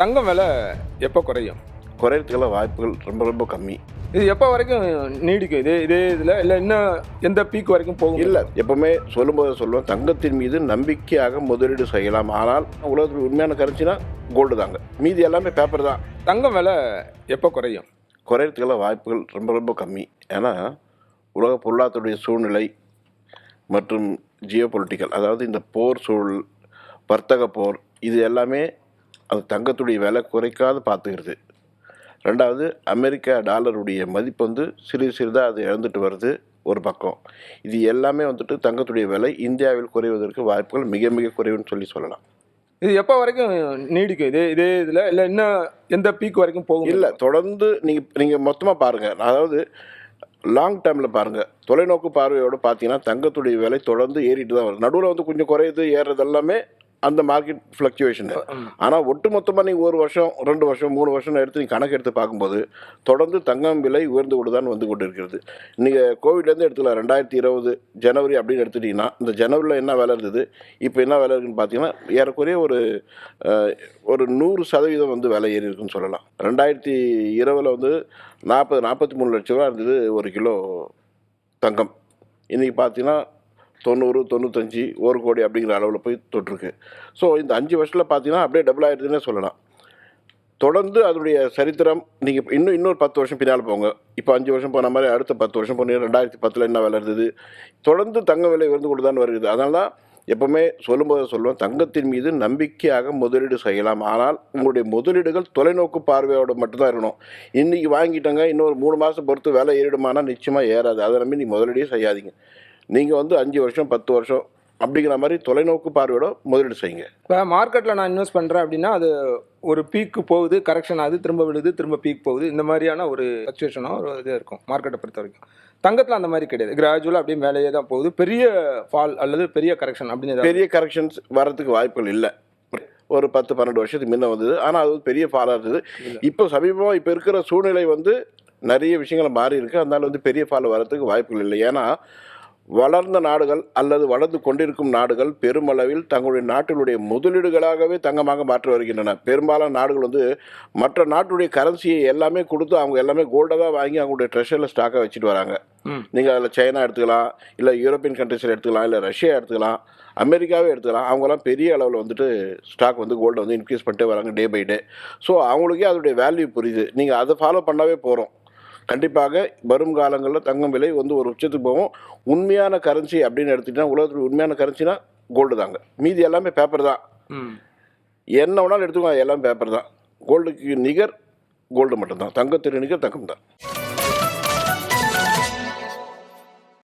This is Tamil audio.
தங்கம் விலை எப்போ குறையும்? குறையறதுக்கெல்லாம் வாய்ப்புகள் ரொம்ப ரொம்ப கம்மி. இது எப்போ வரைக்கும் நீடிக்கும்? இதே இதே இதில்? இல்லை இன்னும் எந்த பீக் வரைக்கும் போகும்? இல்லை எப்பவுமே சொல்லும்போது சொல்லுவேன் தங்கத்தின் மீது நம்பிக்கையாக முதலீடு செய்யலாம். ஆனால் உலகத்தில் உண்மையான கரன்சினா கோல்டு தாங்க. மீதி எல்லாமே பேப்பர் தான். தங்கம் விலை எப்போ குறையும்? குறையறதுக்கெல்லாம் வாய்ப்புகள் ரொம்ப ரொம்ப கம்மி. ஏன்னா உலக பொருளாதாரத்துடைய சூழ்நிலை மற்றும் ஜியோ பொலிட்டிக்கல் அதாவது இந்த போர் சூழல் வர்த்தக போர் இது எல்லாமே அது தங்கத்துடைய விலை குறைக்காது பார்த்துக்கிறது. ரெண்டாவது அமெரிக்கா டாலருடைய மதிப்பு வந்து சிறிது சிறிதாக அது இழந்துட்டு வருது ஒரு பக்கம். இது எல்லாமே வந்துட்டு தங்கத்துடைய விலை இந்தியாவில் குறைவதற்கு வாய்ப்புகள் மிக மிக குறைவுன்னு சொல்லி சொல்லலாம். இது எப்போ வரைக்கும் நீடிக்கும்? இதே இதே இதில் இல்லை இன்னும் எந்த பீக் வரைக்கும் போகும்? இல்லை தொடர்ந்து நீங்கள் நீங்கள் மொத்தமாக பாருங்கள் அதாவது லாங் டேர்மில் பாருங்கள் தொலைநோக்கு பார்வையோடு பார்த்தீங்கன்னா தங்கத்துடைய விலை தொடர்ந்து ஏறிட்டு தான் வருது. நடுவில் வந்து கொஞ்சம் குறையுது ஏறுறது எல்லாமே அந்த மார்க்கெட் ஃப்ளக்சுவேஷன் ஆனால் ஒட்டு மொத்தமாக நீங்கள் ஒரு வருஷம் ரெண்டு வருஷம் மூணு வருஷம் எடுத்து நீங்கள் கணக்கு எடுத்து பார்க்கும்போது தொடர்ந்து தங்கம் விலை உயர்ந்து கொண்டு தான் வந்து கொண்டு இருக்கிறது நீங்கள் கோவிட்லேருந்து எடுத்துக்கலாம். ரெண்டாயிரத்தி இருபது ஜனவரி அப்படின்னு எடுத்துட்டிங்கன்னா இந்த ஜனவரியில் என்ன விலை இருந்தது? இப்போ என்ன விலை இருக்குன்னு பார்த்தீங்கன்னா ஏறக்குறைய ஒரு ஒரு நூறு சதவீதம் வந்து விலை ஏறி இருக்குன்னு சொல்லலாம். ரெண்டாயிரத்தி இருபதில் வந்து நாற்பது நாற்பத்தி மூணு லட்ச ரூபா இருந்தது ஒரு கிலோ தங்கம். இன்றைக்கி பார்த்தீங்கன்னா தொண்ணூறு தொண்ணூத்தஞ்சு ஒரு கோடி அப்படிங்கிற அளவில் போய் தொட்டிருக்கு ஸோ இந்த அஞ்சு வருஷத்தில் பார்த்தீங்கன்னா அப்படியே டபுள் ஆயிடுதுன்னே சொல்லலாம். தொடர்ந்து அதனுடைய சரித்திரம் நீங்கள் இன்னும் இன்னொரு பத்து வருஷம் பின்னால் போங்க. இப்போ அஞ்சு வருஷம் போன மாதிரி அடுத்த பத்து வருஷம் போனீங்க ரெண்டாயிரத்தி பத்தில் என்ன விலை இருந்தது? தொடர்ந்து தங்க விலை உயர்ந்து கொண்டு தான் வருகிறது அதனால தான் எப்போவுமே சொல்லும்போது சொல்லுவேன் தங்கத்தின் மீது நம்பிக்கையாக முதலீடு செய்யலாம். ஆனால் உங்களுடைய முதலீடுகள் தொலைநோக்கு பார்வையோட மட்டும்தான் இருக்கணும். இன்றைக்கி வாங்கிட்டங்க இன்னொரு மூணு மாதம் பொறுத்து விலை ஏறிடுமானா நிச்சயமாக ஏறாது. அதை நம்பி நீங்கள் முதலீடே செய்யாதீங்க. நீங்கள் வந்து அஞ்சு வருஷம் பத்து வருஷம் அப்படிங்கிற மாதிரி தொலைநோக்கு பார்வையோட முதலீடு செய்யுங்க. இப்போ மார்க்கெட்டில் நான் இன்வெஸ்ட் பண்ணுறேன் அப்படின்னா அது ஒரு பீக்கு போகுது கரெக்ஷன் ஆகுது திரும்ப விழுது திரும்ப பீக் போகுது. இந்த மாதிரியான ஒரு சுச்சுவேஷனாக ஒரு இது இருக்கும் மார்க்கெட்டை பொறுத்த வரைக்கும் தங்கத்தில் அந்த மாதிரி கிடையாது. கிராஜுவலாக அப்படியே மேலேயே தான் போகுது. பெரிய ஃபால் அல்லது பெரிய கரெக்ஷன் அப்படின்னு பெரிய கரெக்ஷன்ஸ் வரதுக்கு வாய்ப்புகள் இல்லை. ஒரு பத்து பன்னெண்டு வருஷத்துக்கு முன்ன வந்தது. ஆனால் அது பெரிய ஃபாலாக இருந்தது. இப்போ சமீபமாக இப்போ இருக்கிற சூழ்நிலை வந்து நிறைய விஷயங்கள் மாறி இருக்கு. அதனால வந்து பெரிய ஃபால் வரதுக்கு வாய்ப்புகள் இல்லை. ஏன்னா வளர்ந்த நாடுகள் அல்லது வளர்ந்து கொண்டிருக்கும் நாடுகள் பெருமளவில் தங்களுடைய நாட்டினுடைய முதலீடுகளாகவே தங்கமாக மாற்றி வருகின்றன. பெரும்பாலான நாடுகள் வந்து மற்ற நாட்டுடைய கரன்சியை எல்லாமே கொடுத்து அவங்க எல்லாமே கோல்டாக தான் வாங்கி அவங்களுடைய ட்ரெஷரில் ஸ்டாக்காக வச்சுட்டு வராங்க. நீங்கள் அதில் சைனா எடுத்துக்கலாம் இல்லை யூரோப்பியன் கண்ட்ரிஸில் எடுத்துக்கலாம் இல்லை ரஷ்யா எடுத்துக்கலாம் அமெரிக்காவே எடுத்துக்கலாம். அவங்கெல்லாம் பெரிய அளவில் வந்துட்டு ஸ்டாக் வந்து கோல்டை வந்து இன்க்ரீஸ் பண்ணிட்டே வராங்க டே பை டே ஸோ அவங்களுக்கே அதோடைய வேல்யூ புரியுது. நீங்கள் அதை ஃபாலோ பண்ணாவே போகிறோம் கண்டிப்பாக வரும் காலங்களில் தங்கம் விலை வந்து ஒரு உச்சத்துக்கு போகும். உண்மையான கரன்சி அப்படின்னு எடுத்துக்கிட்டா உலகத்தில் உண்மையான கரன்சினா கோல்டு தாங்க. மீதி எல்லாமே பேப்பர் தான். என்ன வேணாலும் எடுத்துக்கோங்க எல்லாம் பேப்பர் தான். கோல்டுக்கு நிகர் கோல்டு மட்டும்தான். தங்கத்திற்கு நிகர் தங்கம் தான்.